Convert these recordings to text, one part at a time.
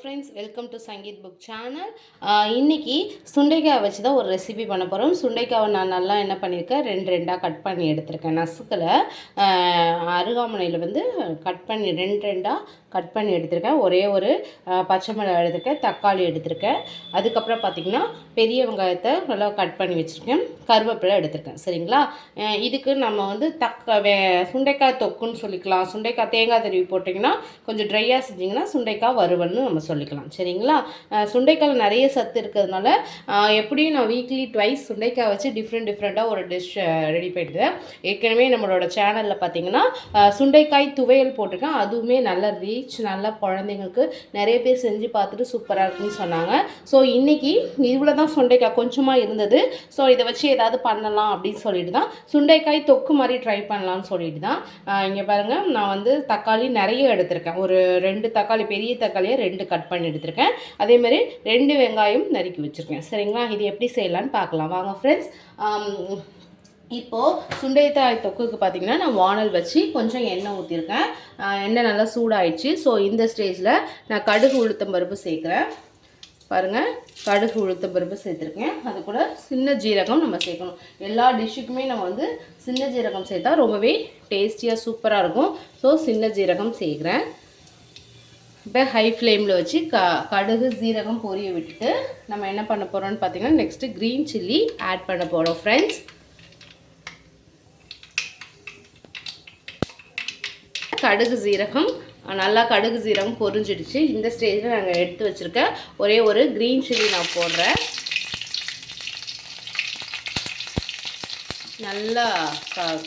Friends welcome to Sangeeth book channel இன்றைக்கி சுண்டைக்காய் வச்சு தான் ஒரு ரெசிபி பண்ண போகிறோம் சுண்டைக்காவை நான் நல்லா என்ன பண்ணியிருக்கேன்? ரெண்டு ரெண்டாக கட் பண்ணி எடுத்திருக்கேன். நசுக்கில். அருகாமனையில் வந்து கட் பண்ணி ரெண்டு ரெண்டாக கட் பண்ணி எடுத்திருக்கேன். ஒரே ஒரு பச்சை மிளகாய் எடுத்திருக்கேன். தக்காளி எடுத்திருக்கேன். அதுக்கப்புறம் பார்த்திங்கன்னா பெரிய வெங்காயத்தை நல்லா கட் பண்ணி வச்சுருக்கேன். கருவேப்பிலை எடுத்திருக்கேன். சரிங்களா? இதுக்கு நம்ம வந்து தக்க வே சுண்டைக்காய் தொக்குன்னு சொல்லிக்கலாம். சுண்டைக்காய் தேங்காய் திருவி போட்டிங்கன்னா கொஞ்சம் ட்ரையாக செஞ்சிங்கன்னா சுண்டைக்காய் வறுவல்னு நம்ம சொல்லிக்கலாம். சரிங்களா? சுண்டைக்காய் சுண்டைக்காயில் நிறைய சத்து இருக்கிறதுனால எப்படியும் நான் வீக்லி ட்வைஸ் சுண்டைக்காய் வச்சு டிஃப்ரெண்ட் டிஃப்ரெண்ட்டாக ஒரு டிஷ் ரெடி பண்ணிடுவேன் ஏற்கனவே நம்மளோட சேனலில் பார்த்தீங்கன்னா சுண்டைக்காய் துவையல் போட்டிருக்கேன். அதுவுமே நல்ல ரீச் நல்லா குழந்தைங்களுக்கு நிறைய பேர் செஞ்சு பார்த்துட்டு சூப்பராக இருக்குன்னு சொன்னாங்க. ஸோ இன்றைக்கி இவ்வளோ தான் சுண்டைக்காய் கொஞ்சமாக இருந்தது. ஸோ இதை வச்சு ஏதாவது பண்ணலாம் அப்படின்னு சொல்லிட்டு தான் சுண்டைக்காய் தொக்கு மாதிரி ட்ரை பண்ணலாம்னு சொல்லிட்டு தான் இங்கே பாருங்கள் நான் வந்து தக்காளி நிறைய எடுத்திருக்கேன். ஒரு ரெண்டு தக்காளி பெரிய தக்காளியை ரெண்டு கட் பண்ணி எடுத்திருக்கேன். அதே மாதிரி ரெண்டு வெங்காயம் நறுக்கி வச்சுருக்கேன். சரிங்களா? இது எப்படி செய்யலான்னு பார்க்கலாம். வாங்க ஃப்ரெண்ட்ஸ் இப்போது சுண்டைத்தாய் தொக்குக்கு பார்த்தீங்கன்னா நான் வானல் வச்சு கொஞ்சம் எண்ணெய் ஊற்றிருக்கேன் எண்ணெய் நல்லா சூடாயிடுச்சு. ஸோ இந்த ஸ்டேஜில் நான் கடுகு உளுத்தம் பருப்பு சேர்க்குறேன். பாருங்கள் கடுகு உளுத்தம் பருப்பு சேர்த்துருக்கேன். அது கூட சின்ன ஜீரகம் நம்ம சேர்க்கணும். எல்லா டிஷ்ஷுக்குமே நம்ம வந்து சின்ன ஜீரகம் சேர்த்தா ரொம்பவே டேஸ்டியாக சூப்பராக இருக்கும். ஸோ சின்ன ஜீரகம் சேர்க்குறேன். இப்போ ஹை ஃப்ளேமில் வச்சு க கடுகு சீரகம் பொரிய விட்டுட்டு நம்ம என்ன பண்ண போகிறோம்னு பார்த்தீங்கன்னா நெக்ஸ்ட்டு க்ரீன் சில்லி ஆட் பண்ண போகிறோம் ஃப்ரெண்ட்ஸ் கடுகு சீரகம். நல்லா கடுகு சீரகம் பொரிஞ்சிடுச்சு. இந்த ஸ்டேஜில் நாங்கள் எடுத்து வச்சுருக்க ஒரே ஒரு க்ரீன் சில்லி நான் போடுறேன். நல்லா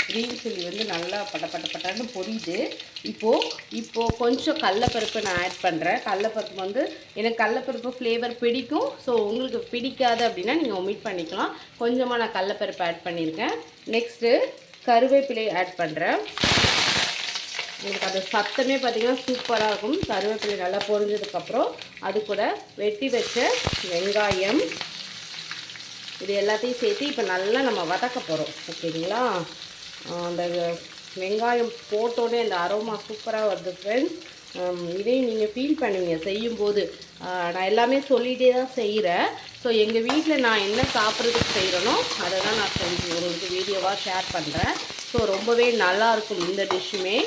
க்ரீன் சில்லி வந்து நல்லா பட்ட பட்ட பட்டான்னு பொரியுது. இப்போது இப்போது கொஞ்சம் கடலப்பருப்பு நான் ஆட் பண்ணுறேன் கடலப்பருப்பு வந்து எனக்கு கடலப்பருப்பு ஃப்ளேவர் பிடிக்கும். ஸோ உங்களுக்கு பிடிக்காது அப்படின்னா நீங்கள் ஒமிட் பண்ணிக்கலாம். கொஞ்சமாக நான் கடலப்பருப்பு ஆட் பண்ணியிருக்கேன். நெக்ஸ்ட்டு கருவேப்பிலை ஆட் பண்ணுறேன் உங்களுக்கு அந்த சத்தமே பார்த்திங்கன்னா சூப்பராக இருக்கும். கருவேப்பிலை நல்லா பொரிஞ்சதுக்கப்புறம் அது கூட வெட்டி வச்ச வெங்காயம் இது எல்லாத்தையும் சேர்த்து இப்போ நல்லா நம்ம வதக்க போகிறோம் ஓகேங்களா? அந்த வெங்காயம் போட்டோடனே அந்த அரோமா சூப்பராக வருது ஃப்ரெண்ட்ஸ் இதையும் நீங்கள் ஃபீல் பண்ணுவீங்க செய்யும்போது நான் எல்லாமே சொல்லிகிட்டே தான் செய்கிறேன் ஸோ எங்கள் வீட்டில் நான் என்ன சாப்பிட்றதுக்கு செய்கிறேனோ அதை தான் நான் செஞ்சு உங்களுக்கு வீடியோவாக ஷேர் பண்ணுறேன் ஸோ ரொம்பவே நல்லா இருக்கும் இந்த டிஷ்ஷுமே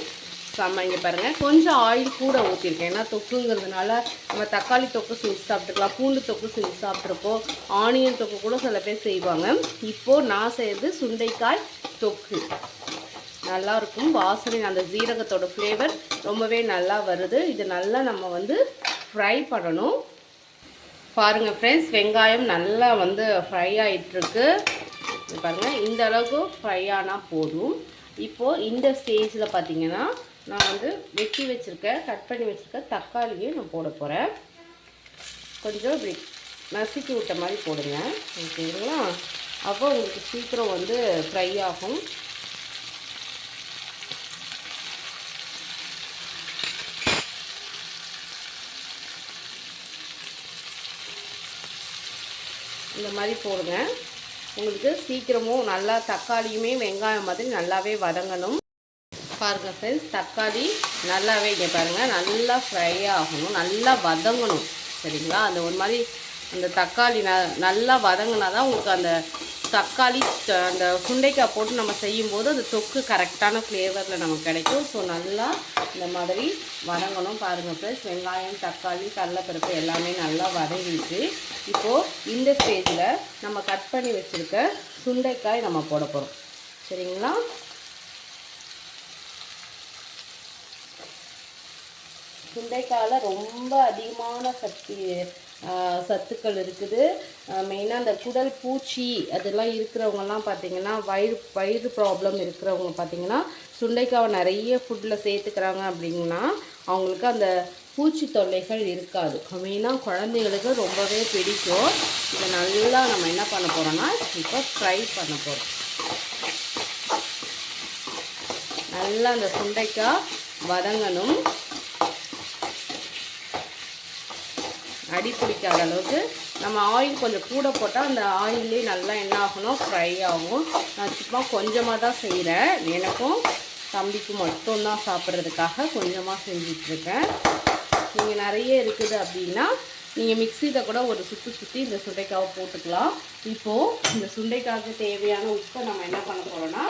செம்ம இங்கே பாருங்கள் கொஞ்சம் ஆயில் கூட ஊற்றிருக்கேன் ஏன்னா தொக்குங்கிறதுனால நம்ம தக்காளி தொக்கு செஞ்சு சாப்பிட்டுக்கலாம். பூண்டு தொக்கு செஞ்சு சாப்பிட்ருப்போம் ஆனியன் தொக்கு கூட சில பேர் செய்வாங்க. இப்போது நான் செய்கிறது சுண்டைக்காய் தொக்கு. நல்லாயிருக்கும் வாசனை அந்த ஜீரகத்தோட ஃப்ளேவர் ரொம்பவே நல்லா வருது. இது நல்லா நம்ம வந்து ஃப்ரை பண்ணணும். பாருங்கள் ஃப்ரெண்ட்ஸ் வெங்காயம் நல்லா வந்து ஃப்ரை ஆகிட்டுருக்கு பாருங்கள் இந்த அளவுக்கு ஃப்ரை ஆனால் போதும். இப்போது இந்த ஸ்டேஜில் பார்த்தீங்கன்னா நான் வந்து வெட்டி வச்சுருக்க கட் பண்ணி வச்சுருக்க தக்காளியும் நான் போட போகிறேன் கொஞ்சம் இப்படி நசுக்கி விட்ட மாதிரி போடுங்க. ஓகேங்களா? அப்போ உங்களுக்கு சீக்கிரம் வந்து ஃப்ரை ஆகும். இந்த மாதிரி போடுங்க. உங்களுக்கு சீக்கிரமும் நல்லா தக்காளியுமே வெங்காயம் மாதிரி நல்லாவே வதங்கணும். பாருங்கள் ஃப்ரெண்ட்ஸ் தக்காளி நல்லாவே இங்கே பாருங்கள் நல்லா ஃப்ரை ஆகணும் நல்லா வதங்கணும். சரிங்களா? அந்த ஒரு மாதிரி அந்த தக்காளி ந நல்லா வதங்கினா தான் உங்களுக்கு அந்த தக்காளி அந்த சுண்டைக்காய் போட்டு நம்ம செய்யும்போது அந்த தொக்கு கரெக்டான ஃப்ளேவரில் நமக்கு கிடைக்கும். ஸோ நல்லா இந்த மாதிரி வதங்கணும் பாருங்கள் ஃப்ரெண்ட்ஸ் வெங்காயம் தக்காளி கடலப்பருப்பு எல்லாமே நல்லா வதங்கிட்டு இப்போது இந்த ஸ்டேஜில் நம்ம கட் பண்ணி வச்சுருக்க சுண்டைக்காய் நம்ம போட போகிறோம் சரிங்களா? சுண்டைக்காயில் ரொம்ப அதிகமான சக்தி சத்துக்கள் இருக்குது. மெயினாக அந்த குடல் பூச்சி அதெல்லாம் இருக்கிறவங்கலாம் பார்த்திங்கன்னா வயிறு வயிறு ப்ராப்ளம் இருக்கிறவங்க பார்த்திங்கன்னா சுண்டைக்காவை நிறைய ஃபுட்டில் சேர்த்துக்கிறாங்க அப்படின்னா அவங்களுக்கு அந்த பூச்சி தொல்லைகள் இருக்காது. மெயினாக குழந்தைங்களுக்கு ரொம்பவே பிடிக்கும். இதை நல்லா நம்ம என்ன பண்ண போகிறோம்னா இப்போ ஃப்ரை பண்ண போகிறோம் நல்லா அந்த சுண்டைக்காய் வதங்கணும். அடி பிடிக்காத அளவுக்கு நம்ம ஆயில் கொஞ்சம் கூட போட்டால் அந்த ஆயிலே நல்லா என்ன ஆகணும் ஃப்ரை ஆகும். நான் சும்மா கொஞ்சமாக தான் செய்கிறேன். எனக்கும் தம்பிக்கு மட்டும்தான் சாப்பிட்றதுக்காக கொஞ்சமாக செஞ்சிட்ருக்கேன். நீங்கள் நிறைய இருக்குது அப்படின்னா நீங்கள் மிக்சியில் கூட ஒரு சுற்றி சுற்றி இந்த சுண்டைக்காவை போட்டுக்கலாம். இப்போது இந்த சுண்டைக்காய்க்கு தேவையான உப்பை நம்ம என்ன பண்ண போகிறோன்னா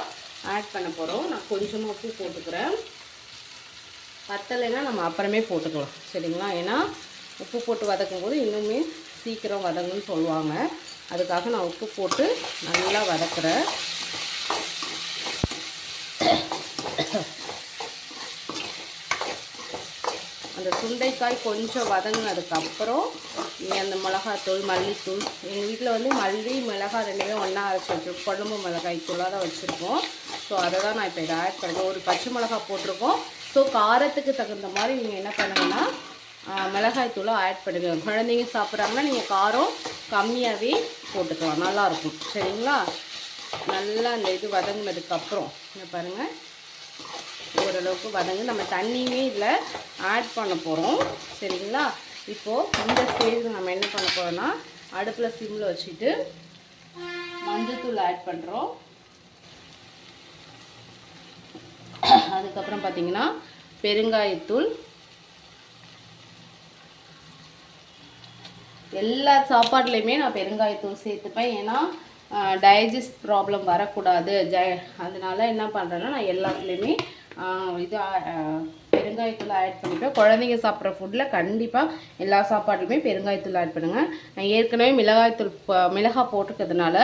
ஆட் பண்ண போகிறோம் நான் கொஞ்சமாக உப்பு போட்டுக்கிறேன். பத்தலைன்னா நம்ம அப்புறமே போட்டுக்கலாம். சரிங்களா? ஏன்னா உப்பு போட்டு வதக்கும் போது இன்னுமே சீக்கிரம் வதங்குன்னு சொல்லுவாங்க. அதுக்காக நான் உப்பு போட்டு நல்லா வதக்குறேன். அந்த சுண்டைக்காய் கொஞ்சம் வதங்கினதுக்கப்புறம் நீங்கள் அந்த மிளகாத்தூள் மல்லித்தூள் எங்கள் வீட்டில் வந்து மல்லி மிளகாய் ரெண்டுமே ஒன்றா அரைச்சி வச்சுருக்கோம். குழம்பு மிளகாய் தூளாக தான் வச்சுருக்கோம். ஸோ அதை தான் நான் இப்போ இதை ஆட் பண்ணுறேன் ஒரு பச்சை மிளகாய் போட்டிருக்கோம். ஸோ காரத்துக்கு தகுந்த மாதிரி நீங்கள் என்ன பண்ணுங்கன்னா மிளகாய் தூளை ஆட் பண்ணிக்கலாம் குழந்தைங்க சாப்பிட்றாங்கன்னா நீங்கள் காரம் கம்மியாகவே போட்டுக்கலாம். நல்லாயிருக்கும். சரிங்களா? நல்லா அந்த இது வதங்கினதுக்கப்புறம் இங்கே பாருங்கள் ஓரளவுக்கு வதங்கு நம்ம தண்ணியுமே இதில் ஆட் பண்ண போகிறோம் சரிங்களா? இப்போது இந்த ஸ்டேஜில் நம்ம என்ன பண்ண போகிறோம்னா அடுப்பில் சிம்மில் வச்சுட்டு மஞ்சத்தூள் ஆட் பண்ணுறோம் அதுக்கப்புறம் பார்த்தீங்கன்னா பெருங்காயத்தூள் எல்லா சாப்பாட்லேயுமே நான் பெருங்காயத்தூள் சேர்த்துப்பேன். ஏன்னா டயஜஸ்ட் ப்ராப்ளம் வரக்கூடாது. ஜ அதனால என்ன பண்ணுறேன்னா நான் எல்லாத்துலேயுமே இது பெருங்காயத்தூள் ஆட் பண்ணிப்பேன். குழந்தைங்க சாப்பிட்ற ஃபுட்டில் கண்டிப்பாக எல்லா சாப்பாடுலையுமே பெருங்காயத்தூள் ஆட் பண்ணுங்கள் நான் ஏற்கனவே மிளகாய்த்தூள் மிளகாய் போட்டிருக்கிறதுனால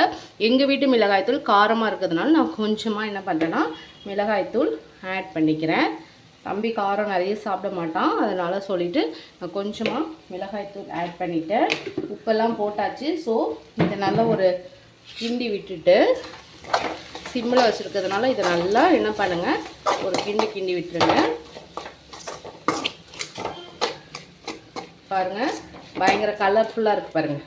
எங்கள் வீட்டு மிளகாய்த்தூள் காரமாக இருக்கிறதுனால நான் கொஞ்சமாக என்ன பண்ணுறேன்னா மிளகாய்த்தூள் ஆட் பண்ணிக்கிறேன். தம்பி காரம் நிறைய சாப்பிட மாட்டான். அதனால் சொல்லிவிட்டு நான் கொஞ்சமாக மிளகாய்த்தூள் ஆட் பண்ணிவிட்டேன் உப்பெல்லாம் போட்டாச்சு. ஸோ இதை நல்லா ஒரு கிண்டி விட்டுட்டு சிம்மில் வச்சுருக்கிறதுனால இதை நல்லா என்ன பண்ணுங்கள் ஒரு கிண்டி கிண்டி விட்டுருங்க. பாருங்கள் பயங்கர கலர்ஃபுல்லாக இருக்குது பாருங்கள்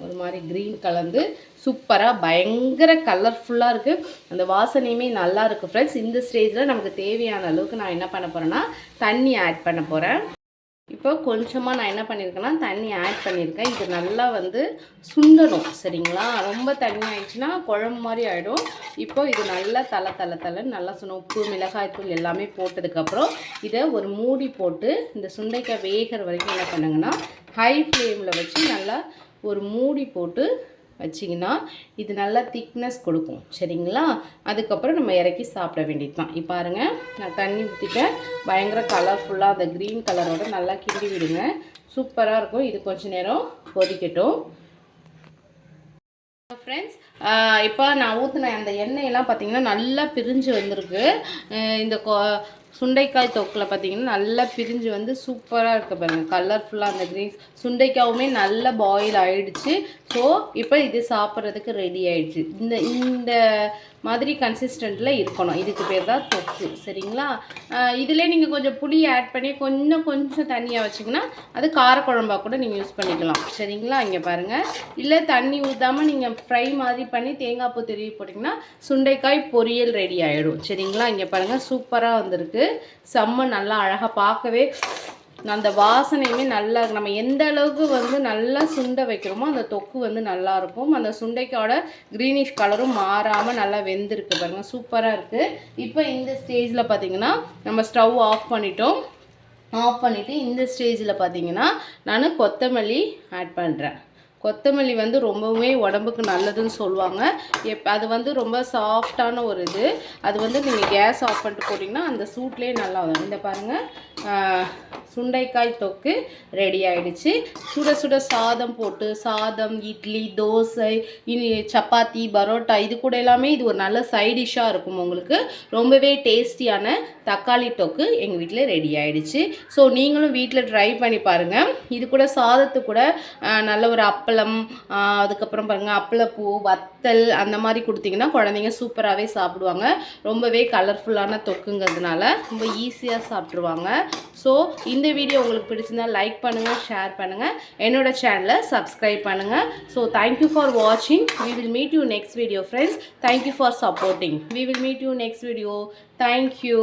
ஒரு மாதிரி க்ரீன் கலந்து சூப்பராக பயங்கர கலர்ஃபுல்லாக இருக்குது அந்த வாசனையுமே நல்லா இருக்குது ஃப்ரெண்ட்ஸ் இந்த ஸ்டேஜில் நமக்கு தேவையான அளவுக்கு நான் என்ன பண்ண போகிறேன்னா தண்ணி ஆட் பண்ண போகிறேன் இப்போ கொஞ்சமாக நான் என்ன பண்ணியிருக்கேன்னா தண்ணி ஆட் பண்ணியிருக்கேன் இது நல்லா வந்து சுண்டணும் சரிங்களா? ரொம்ப தண்ணி ஆயிடுச்சுன்னா குழம்பு மாதிரி ஆகிடும் இப்போ இது நல்லா தலை தலை தலைன்னு நல்லா சுண்ணும் உப்பு மிளகாய்த்தூள் எல்லாமே போட்டதுக்கப்புறம் இதை ஒரு மூடி போட்டு இந்த சுண்டைக்காய் வேகிற வரைக்கும் என்ன பண்ணுங்கன்னா ஹை ஃப்ளேமில் வச்சு நல்லா ஒரு மூடி போட்டு வச்சிங்கன்னா இது நல்லா திக்னஸ் கொடுக்கும். சரிங்களா? அதுக்கப்புறம் நம்ம இறக்கி சாப்பிட வேண்டியது தான் இப்போ பாருங்கள் நான் தண்ணி ஊற்றிட்டேன் பயங்கர கலர்ஃபுல்லாக அந்த க்ரீன் கலரோட நல்லா கிண்டி விடுங்க. சூப்பராக இருக்கும். இது கொஞ்சம் நேரம் கொதிக்கட்டும். ஃப்ரெண்ட்ஸ் இப்போ நான் ஊற்றின அந்த எண்ணெயெல்லாம் பார்த்தீங்கன்னா நல்லா பிரிஞ்சு வந்திருக்கு. இந்த சுண்டைக்காய் தொக்கில் பார்த்தீங்கன்னா நல்லா பிரிஞ்சு வந்து சூப்பராக இருக்க பாருங்கள் கலர்ஃபுல்லாக அந்த க்ரீன் சுண்டைக்காவுமே நல்லா பாயில் ஆகிடுச்சு ஸோ இப்போ இது சாப்பிட்றதுக்கு ரெடி ஆகிடுச்சு இந்த இந்த மாதிரி கன்சிஸ்டண்ட்டில் இருக்கணும். இதுக்கு பேர் தான் தொக்கு. சரிங்களா? இதிலே நீங்கள் கொஞ்சம் புளி ஆட் பண்ணி கொஞ்சம் கொஞ்சம் தண்ணியாக வச்சிங்கன்னா அது காரக்குழம்பாக கூட நீங்கள் யூஸ் பண்ணிக்கலாம். சரிங்களா? இங்கே பாருங்கள் இல்லை தண்ணி ஊற்றாமல் நீங்கள் ஃப்ரை மாதிரி பண்ணி தேங்காய் பூ திருவி போட்டிங்கன்னா சுண்டைக்காய் பொரியல் ரெடி ஆகிடும் சரிங்களா? இங்கே பாருங்கள் சூப்பராக வந்திருக்கு. செம்ம நல்லா அழகாக பார்க்கவே அந்த வாசனையுமே நல்லா நம்ம எந்த அளவுக்கு வந்து நல்லா சுண்டை வைக்கிறோமோ அந்த தொக்கு வந்து நல்லாயிருக்கும் அந்த சுண்டைக்காயோட க்ரீனிஷ் கலரும் மாறாமல் நல்லா வெந்திருக்கு பாருங்கள் சூப்பராக இருக்குது இப்போ இந்த ஸ்டேஜில் பார்த்திங்கன்னா நம்ம ஸ்டவ் ஆஃப் பண்ணிட்டோம். ஆஃப் பண்ணிவிட்டு இந்த ஸ்டேஜில் பார்த்தீங்கன்னா நான் கொத்தமல்லி ஆட் பண்ணுறேன் கொத்தமல்லி வந்து ரொம்பவுமே உடம்புக்கு நல்லதுன்னு சொல்லுவாங்க. எப் அது வந்து ரொம்ப சாஃப்டான ஒரு இது. அது வந்து நீங்கள் கேஸ் ஆஃப் பண்ணிட்டு போட்டிங்கன்னா அந்த சூட்லேயே நல்லா வரும். இந்த பாருங்கள் சுண்டைக்காய் தொக்கு ரெடி ஆயிடுச்சு. சுட சுட சாதம் போட்டு சாதம் இட்லி தோசை இனி சப்பாத்தி பரோட்டா இது கூட எல்லாமே இது ஒரு நல்ல சைடிஷ்ஷாக இருக்கும் உங்களுக்கு. ரொம்பவே டேஸ்டியான தக்காளி தொக்கு எங்கள் வீட்டில் ரெடி ஆயிடுச்சு. ஸோ நீங்களும் வீட்டில் ட்ரை பண்ணி பாருங்கள் இது கூட சாதத்து கூட நல்ல ஒரு அப்பளம் அதுக்கப்புறம் பாருங்கள் அப்பளப்பூ வத்தல் அந்த மாதிரி கொடுத்தீங்கன்னா குழந்தைங்க சூப்பராகவே சாப்பிடுவாங்க. ரொம்பவே கலர்ஃபுல்லான தொக்குங்கிறதுனால ரொம்ப ஈஸியாக சாப்பிட்ருவாங்க ஸோ இந்த வீடியோ உங்களுக்கு பிடிச்சிருந்தா லைக் பண்ணுங்கள் ஷேர் பண்ணுங்கள் என்னோட சேனலை சப்ஸ்கிரைப் பண்ணுங்கள் ஸோ தேங்க்யூ ஃபார் வாட்சிங் we will meet you next video friends thank you for supporting we will meet you next video thank you